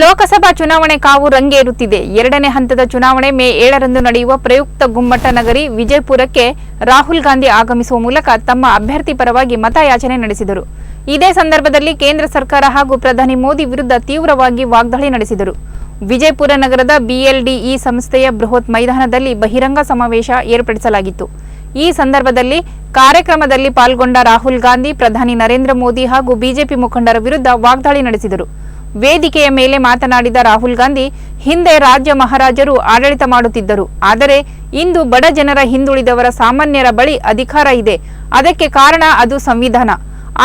ಲೋಕಸಭಾ ಚುನಾವಣೆ ಕಾವು ರಂಗೇರುತ್ತಿದೆ. ಎರಡನೇ ಹಂತದ ಚುನಾವಣೆ ಮೇ ಏಳರಂದು ನಡೆಯುವ ಪ್ರಯುಕ್ತ ಗುಮ್ಮಟ ನಗರಿ ವಿಜಯಪುರಕ್ಕೆ ರಾಹುಲ್ ಗಾಂಧಿ ಆಗಮಿಸುವ ಮೂಲಕ ತಮ್ಮ ಅಭ್ಯರ್ಥಿ ಪರವಾಗಿ ಮತಯಾಚನೆ ನಡೆಸಿದರು. ಇದೇ ಸಂದರ್ಭದಲ್ಲಿ ಕೇಂದ್ರ ಸರ್ಕಾರ ಹಾಗೂ ಪ್ರಧಾನಿ ಮೋದಿ ವಿರುದ್ಧ ತೀವ್ರವಾಗಿ ವಾಗ್ದಾಳಿ ನಡೆಸಿದರು. ವಿಜಯಪುರ ನಗರದ ಬಿಎಲ್ಡಿಇ ಸಂಸ್ಥೆಯ ಬೃಹತ್ ಮೈದಾನದಲ್ಲಿ ಬಹಿರಂಗ ಸಮಾವೇಶ ಏರ್ಪಡಿಸಲಾಗಿತ್ತು. ಈ ಸಂದರ್ಭದಲ್ಲಿ ಕಾರ್ಯಕ್ರಮದಲ್ಲಿ ಪಾಲ್ಗೊಂಡ ರಾಹುಲ್ ಗಾಂಧಿ, ಪ್ರಧಾನಿ ನರೇಂದ್ರ ಮೋದಿ ಹಾಗೂ ಬಿಜೆಪಿ ಮುಖಂಡರ ವಿರುದ್ಧ ವಾಗ್ದಾಳಿ ನಡೆಸಿದರು. ವೇದಿಕೆಯ ಮೇಲೆ ಮಾತನಾಡಿದ ರಾಹುಲ್ ಗಾಂಧಿ, ಹಿಂದೆ ರಾಜ್ಯ ಮಹಾರಾಜರು ಆಡಳಿತ ಮಾಡುತ್ತಿದ್ದರು. ಆದರೆ ಇಂದು ಬಡ ಜನರ ಹಿಂದುಳಿದವರ ಸಾಮಾನ್ಯರ ಬಳಿ ಅಧಿಕಾರ ಇದೆ. ಅದಕ್ಕೆ ಕಾರಣ ಅದು ಸಂವಿಧಾನ.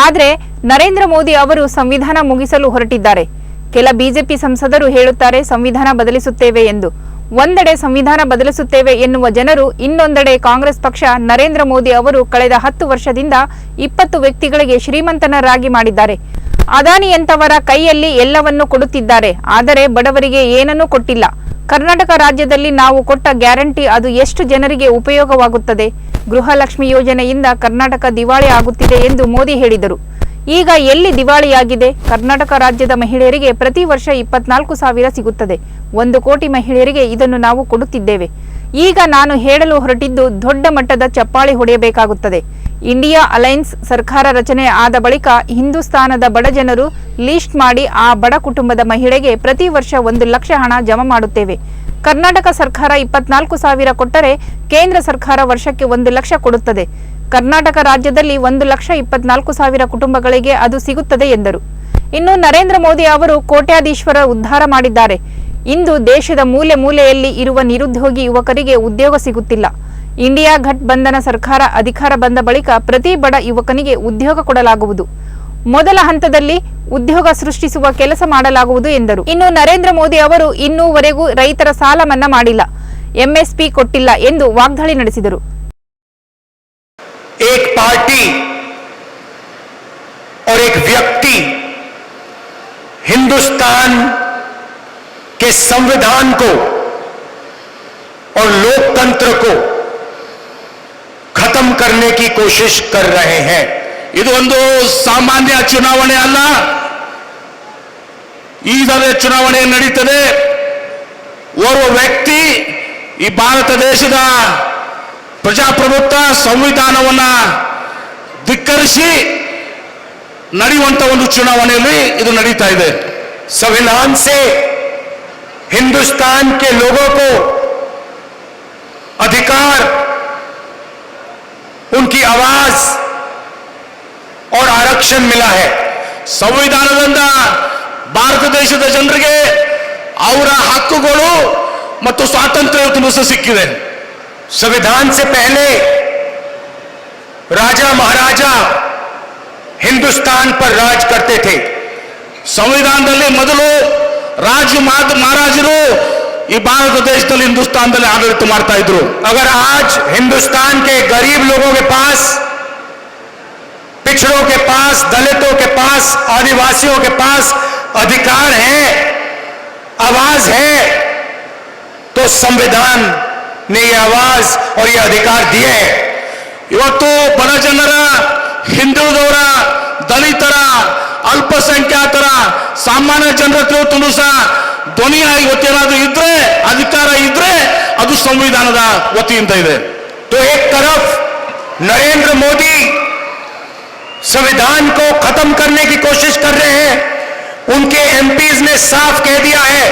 ಆದರೆ ನರೇಂದ್ರ ಮೋದಿ ಅವರು ಸಂವಿಧಾನ ಮುಗಿಸಲು ಹೊರಟಿದ್ದಾರೆ. ಕೆಲ ಬಿಜೆಪಿ ಸಂಸದರು ಹೇಳುತ್ತಾರೆ, ಸಂವಿಧಾನ ಬದಲಿಸುತ್ತೇವೆ ಎಂದು. ಒಂದೆಡೆ ಸಂವಿಧಾನ ಬದಲಿಸುತ್ತೇವೆ ಎನ್ನುವ ಜನರು, ಇನ್ನೊಂದೆಡೆ ಕಾಂಗ್ರೆಸ್ ಪಕ್ಷ ನರೇಂದ್ರ ಮೋದಿ ಅವರು ಕಳೆದ ಹತ್ತು ವರ್ಷದಿಂದ ಇಪ್ಪತ್ತು ವ್ಯಕ್ತಿಗಳಿಗೆ ಶ್ರೀಮಂತನರಾಗಿ ಮಾಡಿದ್ದಾರೆ. ಅದಾನಿಯಂತವರ ಕೈಯಲ್ಲಿ ಎಲ್ಲವನ್ನೂ ಕೊಡುತ್ತಿದ್ದಾರೆ. ಆದರೆ ಬಡವರಿಗೆ ಏನನ್ನೂ ಕೊಟ್ಟಿಲ್ಲ. ಕರ್ನಾಟಕ ರಾಜ್ಯದಲ್ಲಿ ನಾವು ಕೊಟ್ಟ ಗ್ಯಾರಂಟಿ ಅದು ಎಷ್ಟು ಜನರಿಗೆ ಉಪಯೋಗವಾಗುತ್ತದೆ? ಗೃಹಲಕ್ಷ್ಮಿ ಯೋಜನೆಯಿಂದ ಕರ್ನಾಟಕ ದಿವಾಳಿ ಆಗುತ್ತಿದೆ ಎಂದು ಮೋದಿ ಹೇಳಿದರು. ಈಗ ಎಲ್ಲಿ ದಿವಾಳಿಯಾಗಿದೆ? ಕರ್ನಾಟಕ ರಾಜ್ಯದ ಮಹಿಳೆಯರಿಗೆ ಪ್ರತಿ ವರ್ಷ ಇಪ್ಪತ್ನಾಲ್ಕು ಸಾವಿರ ಸಿಗುತ್ತದೆ. ಒಂದು ಕೋಟಿ ಮಹಿಳೆಯರಿಗೆ ಇದನ್ನು ನಾವು ಕೊಡುತ್ತಿದ್ದೇವೆ. ಈಗ ನಾನು ಹೇಳಲು ಹೊರಟಿದ್ದು ದೊಡ್ಡ ಮಟ್ಟದ ಚಪ್ಪಾಳಿ ಹೊಡೆಯಬೇಕಾಗುತ್ತದೆ. ಇಂಡಿಯಾ ಅಲೈನ್ಸ್ ಸರ್ಕಾರ ರಚನೆ ಆದ ಬಳಿಕ ಹಿಂದೂಸ್ತಾನದ ಬಡ ಜನರು ಲೀಸ್ಟ್ ಮಾಡಿ ಆ ಬಡ ಕುಟುಂಬದ ಮಹಿಳೆಗೆ ಪ್ರತಿ ವರ್ಷ ಒಂದು ಲಕ್ಷ ಹಣ ಜಮಾ ಮಾಡುತ್ತೇವೆ. ಕರ್ನಾಟಕ ಸರ್ಕಾರ ಇಪ್ಪತ್ನಾಲ್ಕು ಸಾವಿರ ಕೊಟ್ಟರೆ ಕೇಂದ್ರ ಸರ್ಕಾರ ವರ್ಷಕ್ಕೆ ಒಂದು ಲಕ್ಷ ಕೊಡುತ್ತದೆ. ಕರ್ನಾಟಕ ರಾಜ್ಯದಲ್ಲಿ ಒಂದು ಲಕ್ಷ ಇಪ್ಪತ್ನಾಲ್ಕು ಸಾವಿರ ಕುಟುಂಬಗಳಿಗೆ ಅದು ಸಿಗುತ್ತದೆ ಎಂದರು. ಇನ್ನು ನರೇಂದ್ರ ಮೋದಿ ಅವರು ಕೋಟ್ಯಾಧೀಶ್ವರ ಉದ್ಧಾರ ಮಾಡಿದ್ದಾರೆ. ಇಂದು ದೇಶದ ಮೂಲೆ ಮೂಲೆಯಲ್ಲಿ ಇರುವ ನಿರುದ್ಯೋಗಿ ಯುವಕರಿಗೆ ಉದ್ಯೋಗ ಸಿಗುತ್ತಿಲ್ಲ. ಇಂಡಿಯಾ ಘಟ್ ಬಂಧನ ಸರ್ಕಾರ ಅಧಿಕಾರ ಬಂದ ಬಳಿಕ ಪ್ರತಿ ಬಡ ಯುವಕನಿಗೆ ಉದ್ಯೋಗ ಕೊಡಲಾಗುವುದು ಮೊದಲ ಹಂತದಲ್ಲಿ ಉದ್ಯೋಗ ಸೃಷ್ಟಿಸುವ ಕೆಲಸ ಮಾಡಲಾಗುವುದು ಎಂದರು ಇನ್ನು ನರೇಂದ್ರ ಮೋದಿ ಅವರು ಇನ್ನೂವರೆಗೂ ರೈತರ ಸಾಲ ಮನ್ನಾ ಮಾಡಿಲ್ಲ ಎಂಎಸ್ಪಿ ಕೊಟ್ಟಿಲ್ಲ ಎಂದು ವಾಗ್ದಾಳಿ ನಡೆಸಿದರು एक पार्टी और एक व्यक्ति हिंदुस्तान के संविधान को और लोकतंत्र को खत्म करने की कोशिश कर रहे हैं ಇದು ಒಂದು ಸಾಮಾನ್ಯ ಚುನಾವಣೆ ಅಲ್ಲ ಈಗಲೇ ಚುನಾವಣೆ ನಡೀತದೆ ಓರ್ವ ವ್ಯಕ್ತಿ ಈ ಭಾರತ ದೇಶದ ಪ್ರಜಾಪ್ರಭುತ್ವ ಸಂವಿಧಾನವನ್ನ ಧಿಕ್ಕರಿಸಿ ನಡೆಯುವಂತ ಒಂದು ಚುನಾವಣೆಯಲ್ಲಿ ಇದು ನಡೀತಾ ಇದೆ संविधान से हिंदुस्तान के लोगों को अधिकार उनकी आवाज और आरक्षण मिला है ಸಂವಿಧಾನದಿಂದ ಭಾರತ ದೇಶದ ಜನರಿಗೆ ಅವರ ಹಕ್ಕುಗಳು ಮತ್ತು ಸ್ವಾತಂತ್ರ್ಯ ಇವತ್ತು ಸಹ ಸಿಕ್ಕಿದೆ संविधान से पहले राजा महाराजा हिंदुस्तान पर राज करते थे ಸಂವಿಧಾನದಲ್ಲಿ ಮೊದಲು ರಾಜ ಮಾತ ಮಹಾರಾಜರು ಈ ಭಾರತ ದೇಶದಲ್ಲಿ ಹಿಂದೂಸ್ತಾನದಲ್ಲಿ ಆಡಳಿತ ಮಾಡ್ತಾ ಇದ್ರು अगर आज हिंदुस्तान के गरीब लोगों के पास पिछड़ों के पास दलितों के पास आदिवासियों के पास अधिकार है आवाज है तो संविधान ने ये आवाज और ये अधिकार दिए हैं ಇವತ್ತು ಬಡ ಜನರ ಹಿಂದುಳಿದವರ ದಲಿತರ ಅಲ್ಪಸಂಖ್ಯಾತರ ಸಾಮಾನ್ಯ ಜನರ ಹತ್ರ ಇವತ್ತು ಸಹ ಧ್ವನಿಯಾಗಿ ಇವತ್ತೇನಾದ್ರೂ ಇದ್ರೆ ಅಧಿಕಾರ ಇದ್ರೆ ಅದು ಸಂವಿಧಾನದ ವತಿಯಿಂದ ಇದೆ तो एक तरफ नरेंद्र मोदी संविधान को खत्म करने की कोशिश कर रहे हैं उनके एमपीज ने साफ कह दिया है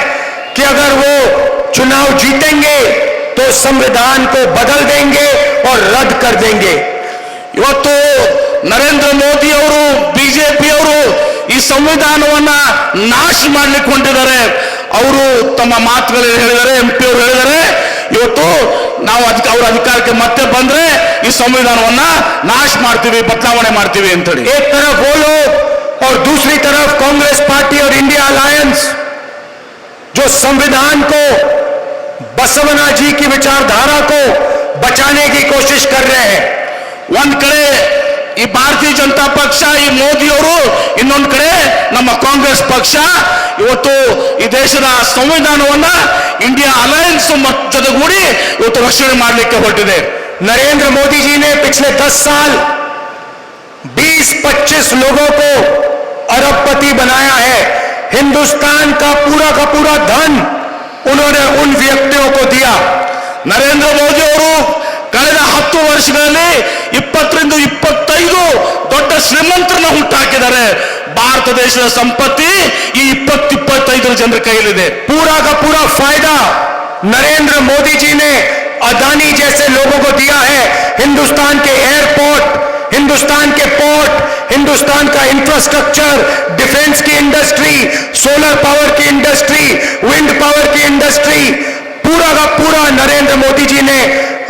कि अगर वो चुनाव जीतेंगे तो संविधान को बदल देंगे और रद्द कर देंगे ಇವತ್ತು ನರೇಂದ್ರ ಮೋದಿ ಅವರು ಬಿಜೆಪಿ ಅವರು ಈ ಸಂವಿಧಾನವನ್ನ ನಾಶ ಮಾಡ್ಲಿಕ್ಕೆ ಹೊಂಟಿದ್ದಾರೆ ಅವರು ತಮ್ಮ ಮಾತುಗಳಲ್ಲಿ ಹೇಳಿದ್ದಾರೆ ಎಂ ಪಿ ಅವರು ಹೇಳಿದ್ದಾರೆ ಇವತ್ತು ನಾವು ಅದಕ್ಕೆ ಅವ್ರ ಅಧಿಕಾರಕ್ಕೆ ಮತ್ತೆ ಬಂದ್ರೆ ಈ ಸಂವಿಧಾನವನ್ನ ನಾಶ ಮಾಡ್ತೀವಿ ಬದಲಾವಣೆ ಮಾಡ್ತೀವಿ ಅಂತೇಳಿ एक तरफ वो लोग और दूसरी तरफ कांग्रेस पार्टी और इंडिया अलायंस जो संविधान को बसवना जी की विचारधारा को बचाने की कोशिश कर रहे हैं ಒಂದ್ ಕಡೆ ಈ ಭಾರತೀಯ ಜನತಾ ಪಕ್ಷ ಈ ಮೋದಿ ಅವರು ಇನ್ನೊಂದ್ ಕಡೆ ನಮ್ಮ ಕಾಂಗ್ರೆಸ್ ಪಕ್ಷ ಇವತ್ತು ಈ ದೇಶದ ಸಂವಿಧಾನವನ್ನ ಇಂಡಿಯಾ ಅಲಯನ್ಸ್ ಜೊತೆಗೂಡಿ ಇವತ್ತು ರಕ್ಷಣೆ ಮಾಡಲಿಕ್ಕೆ ಹೊರಟಿದೆ नरेंद्र मोदी जी ने पिछले 10 साल 20-25 लोगों को अरबपति बनाया है हिंदुस्तान का पूरा का पूरा धन उन्होंने उन व्यक्तियों को दिया ನರೇಂದ್ರ ಮೋದಿ ಅವರು ಕಳೆದ ಹತ್ತು ವರ್ಷಗಳಲ್ಲಿ ಇಪ್ಪತ್ತರಿಂದ ಇಪ್ಪತ್ತೈದು ದೊಡ್ಡ ಶ್ರೀಮಂತರನ್ನ ಹುಟ್ಟಾಕಿದ್ದಾರೆ ಭಾರತ ದೇಶದ ಸಂಪತ್ತಿ ಈ ಇಪ್ಪತ್ತು ಇಪ್ಪತ್ತೈದು ಜನರ ಕೈಯಲ್ಲಿದೆ पूरा का पूरा फायदा नरेंद्र मोदी जी ने अदानी जैसे लोगों को दिया है हिंदुस्तान के एयरपोर्ट हिंदुस्तान के पोर्ट हिंदुस्तान का इंफ्रास्ट्रक्चर डिफेंस की इंडस्ट्री सोलर पावर की इंडस्ट्री विंड पावर की इंडस्ट्री पूरा का पूरा नरेंद्र मोदी जी ने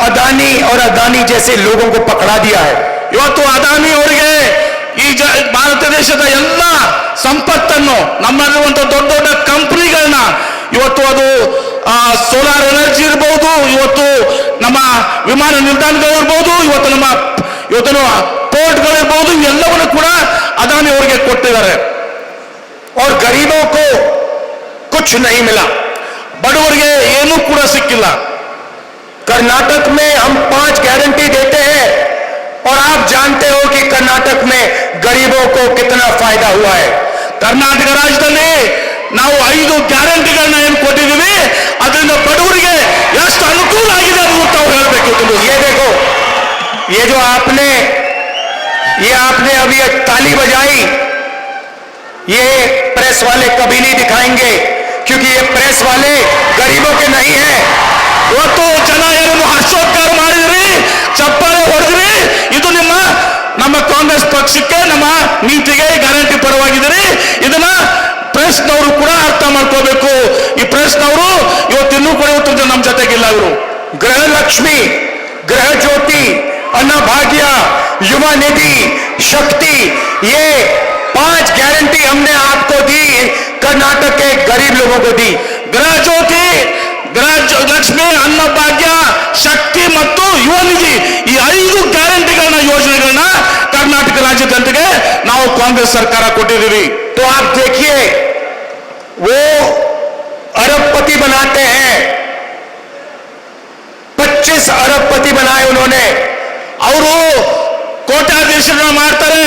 अदानी और अदानी जैसे लोगों को पकड़ा दिया है ಇವತ್ತು ಅದಾನಿ ಅವರಿಗೆ ಈ ಜ ಭಾರತ ದೇಶದ ಎಲ್ಲ ಸಂಪತ್ತನ್ನು ನಮ್ಮಲ್ಲಿರುವಂತಹ ದೊಡ್ಡ ದೊಡ್ಡ ಕಂಪನಿಗಳನ್ನ ಇವತ್ತು ಅದು ಸೋಲಾರ್ ಎನರ್ಜಿ ಇರ್ಬೋದು ಇವತ್ತು ನಮ್ಮ ವಿಮಾನ ನಿಲ್ದಾಣಗಳು ಇರ್ಬೋದು ಇವತ್ತು ನಮ್ಮ ಇವತ್ತು ಪೋರ್ಟ್ಗಳಿರ್ಬೋದು ಇವೆಲ್ಲವನ್ನು ಕೂಡ ಅದಾನಿ ಅವರಿಗೆ ಕೊಟ್ಟಿದ್ದಾರೆ और गरीबों को कुछ नहीं मिला ಬಡವರಿಗೆ ಏನೂ ಕೂಡ ಸಿಕ್ಕಿಲ್ಲ कर्नाटक में हम पांच गारंटी देते हैं और आप जानते हो कि कर्नाटक में गरीबों को कितना फायदा हुआ है ಕರ್ನಾಟಕ ರಾಜ್ಯದಲ್ಲಿ ನಾವು ಐದು ಗ್ಯಾರಂಟಿಗಳನ್ನ ಏನು ಕೊಟ್ಟಿದ್ದೀವಿ ಅದರಿಂದ ಬಡವರಿಗೆ ಎಷ್ಟು ಅನುಕೂಲ ಆಗಿದೆ ಅದು ತಾವು ಹೇಳಬೇಕು ये देखो ये जो आपने ये आपने अभी एक ताली बजाई ये प्रेस वाले कभी नहीं दिखाएंगे क्योंकि ये प्रेस वाले गरीबों के नहीं हैं ಇವತ್ತು ಜನ ಏನನ್ನು ಹರ್ಷೋದ್ಗಾರ ಮಾಡಿದ್ರಿ ಚಪ್ಪಾಳೆ ಹೊಡೆದ್ರಿ ಇದು ನಿಮ್ಮ ನಮ್ಮ ಕಾಂಗ್ರೆಸ್ ಪಕ್ಷಕ್ಕೆ ನಮ್ಮ ನೀತಿಗೆ ಗ್ಯಾರಂಟಿ ಪರವಾಗಿದ್ದೀರಿ ಇದನ್ನ ಪ್ರೆಸ್ನವರು ಕೂಡ ಅರ್ಥ ಮಾಡ್ಕೋಬೇಕು ಈ ಪ್ರೆಸ್ನವರು ಇವತ್ತು ಇನ್ನೂ ಕೂಡ ಇವತ್ತು ನಮ್ಮ ಜೊತೆಗಿಲ್ಲ ಅವರು गृह लक्ष्मी गृह ज्योति अन्नभाग्य युवा निधि शक्ति ये पांच गारंटी हमने आपको दी कर्नाटक के गरीब लोगों को दी ಗೃಹ ಜ್ಯೋತಿ ಗೃಹ ಜ್ಯೋ- ಲಕ್ಷ್ಮಿ ಅನ್ನಭಾಗ್ಯ ಶಕ್ತಿ ಮತ್ತು ಯುವ ನಿಧಿ ಈ ಐದು ಗ್ಯಾರಂಟಿಗಳನ್ನ ಯೋಜನೆಗಳನ್ನ ಕರ್ನಾಟಕ ರಾಜ್ಯ ಜನತೆಗೆ ನಾವು ಕಾಂಗ್ರೆಸ್ ಸರ್ಕಾರ ಕೊಟ್ಟಿದ್ದೀವಿ तो आप देखिए वो अरबपति बनाते हैं 25 अरबपति बनाए उन्होंने ಅವರು ಕೋಟ್ಯಾಧೀಶರನ್ನ ಮಾಡ್ತಾರೆ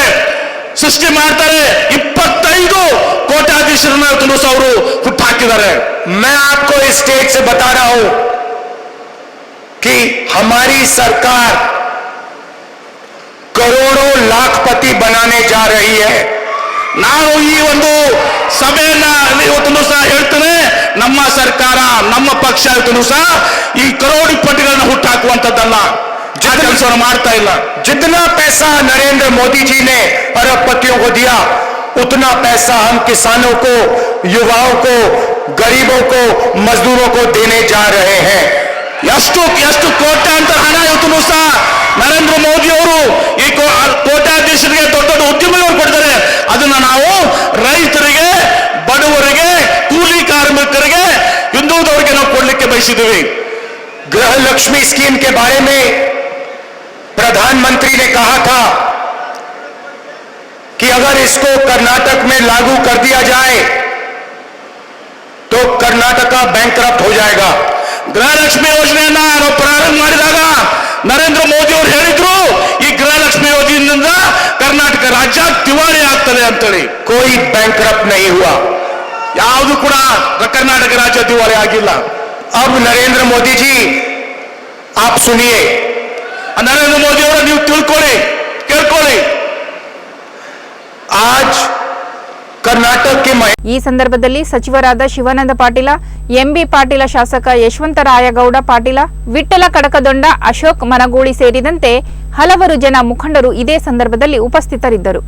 ಸೃಷ್ಟಿ ಮಾಡ್ತಾರೆ ಇಪ್ಪತ್ತೈದು ಕೋಟ್ಯಾಧೀಶರನ್ನ ಇವತ್ತು ಸಹ ಅವರು ಹುಟ್ಟಾಕಿದ್ದಾರೆ मैं आपको इस स्टेज से बता रहा हूं कि हमारी सरकार करोड़ों लाखपति बनाने जा रही है ನಾನು ಈ ಒಂದು ಸಭೆಯನ್ನ ಇವತ್ತು ಸಹ ಹೇಳ್ತೇನೆ ನಮ್ಮ ಸರ್ಕಾರ ನಮ್ಮ ಪಕ್ಷ ಇವತ್ತು ಸಹ ಈ ಕರೋಡಿಪತಿಗಳನ್ನ ಹುಟ್ಟಾಕುವಂತದ್ದಲ್ಲ ಆ ಕೆಲಸವನ್ನು ಮಾಡ್ತಾ ಇಲ್ಲ जितना पैसा नरेंद्र मोदी जी ने अरबपतियों को दिया उतना पैसा हम किसानों को युवाओं को गरीबों को मजदूरों को देने जा रहे हैं ಎಷ್ಟು ಎಷ್ಟು ಕೋಟ್ಯಾಂತರ ಹಣ ಇವತ್ತು ಸಹ ನರೇಂದ್ರ ಮೋದಿ ಅವರು ಈ ಕೋ- ಕೋಟ್ಯಾಧೀಶರಿಗೆ ದೊಡ್ಡ ದೊಡ್ಡ ಉದ್ಯಮಿಗಳು ಕೊಡ್ತಾರೆ ಅದನ್ನ ನಾವು ರೈತರಿಗೆ ಬಡವರಿಗೆ ಕೂಲಿ ಕಾರ್ಮಿಕರಿಗೆ ಹಿಂದುಳಿದವರಿಗೆ ನಾವು ಕೊಡ್ಲಿಕ್ಕೆ ಬಯಸಿದ್ದೀವಿ गृह लक्ष्मी स्कीम के बारे में प्रधानमंत्री ने कहा था कि अगर इसको कर्नाटक में लागू कर दिया जाए तो कर्नाटका बैंकरप्ट हो जाएगा ಗೃಹಲಕ್ಷ್ಮಿ ಯೋಜನೆಯನ್ನ ನಾವು ಪ್ರಾರಂಭ ಮಾಡಿದಾಗ ನರೇಂದ್ರ ಮೋದಿ ಅವರು ಹೇಳಿದ್ರು ಈ ಗೃಹಲಕ್ಷ್ಮಿ ಯೋಜನೆಯಿಂದ ಕರ್ನಾಟಕ ರಾಜ್ಯ ದಿವಾಳಿ ಆಗ್ತದೆ ಅಂತೇಳಿ कोई बैंकरप्ट नहीं हुआ ಯಾವುದು ಕೂಡ ಕರ್ನಾಟಕ ರಾಜ್ಯ ದಿವಾಳಿ ಆಗಿಲ್ಲ अब नरेंद्र मोदी जी आप सुनिए ನರೇಂದ್ರ ಮೋದಿ ಅವರ, ನೀವು ತಿಳ್ಕೊಳ್ಳಿ, ಕೇಳ್ಕೊಳ್ಳಿ. ಆಜ್ ಈ ಸಂದರ್ಭದಲ್ಲಿ ಸಚಿವರಾದ ಶಿವಾನಂದ ಪಾಟೀಲ ಎಂಬಿ ಪಾಟೀಲ ಶಾಸಕ ಯಶವಂತ ರಾಯಗೌಡ ಪಾಟೀಲ ವಿಠಲ ಕಡಕದೊಂಡ ಅಶೋಕ್ ಮನಗೂಳಿ ಸೇರಿದಂತೆ ಹಲವರು ಜನ ಮುಖಂಡರು ಇದೇ ಸಂದರ್ಭದಲ್ಲಿ ಉಪಸ್ಥಿತರಿದ್ದರು.